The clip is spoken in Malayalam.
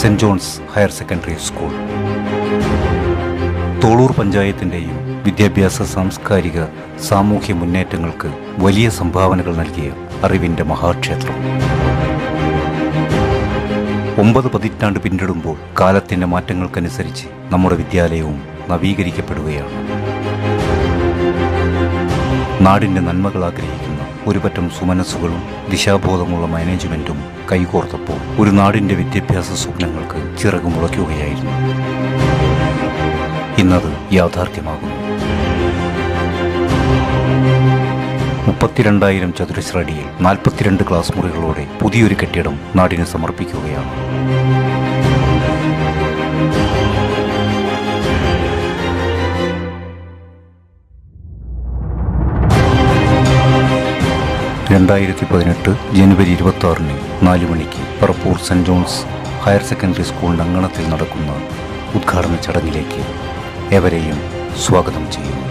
Saint John's higher secondary school. Tholur പഞ്ചായത്തിന്റെയും വിദ്യാഭ്യാസ സാംസ്കാരിക സാമൂഹ്യ മുന്നേറ്റങ്ങൾക്ക് വലിയ സംഭാവനകൾ നൽകിയ അറിവിന്റെ മഹാക്ഷേത്രം. ഒമ്പത് പതിറ്റാണ്ട് പിന്നിടുമ്പോൾ കാലത്തിന്റെ മാറ്റങ്ങൾക്കനുസരിച്ച് നമ്മുടെ വിദ്യാലയവും നവീകരിക്കപ്പെടുകയാണ്. നാടിന്റെ നന്മകൾ ആഗ്രഹിക്കുന്ന ഒരുപറ്റം സുമനസ്സുകളും ദിശാബോധമുള്ള മാനേജ്മെന്റും കൈകോർത്തപ്പോൾ ഒരു നാടിന്റെ വിദ്യാഭ്യാസ സ്വപ്നങ്ങൾക്ക് ചിറകു മുളയ്ക്കുകയായിരുന്നു. ഇന്നത് യാഥാർത്ഥ്യമാകുന്നു. മുപ്പത്തിരണ്ടായിരം ചതുരശ്ര അടിയിൽ നാൽപ്പത്തിരണ്ട് ക്ലാസ് മുറികളോടെ പുതിയൊരു കെട്ടിടം നാടിന് സമർപ്പിക്കുകയാണ്. രണ്ടായിരത്തി പതിനെട്ട് ജനുവരി ഇരുപത്തി ആറിന് നാല് മണിക്ക് Parappur saint John's higher secondary സ്കൂളിന്റെ അങ്കണത്തിൽ നടക്കുന്ന ഉദ്ഘാടന ചടങ്ങിലേക്ക് എവരെയും സ്വാഗതം ചെയ്യുന്നു.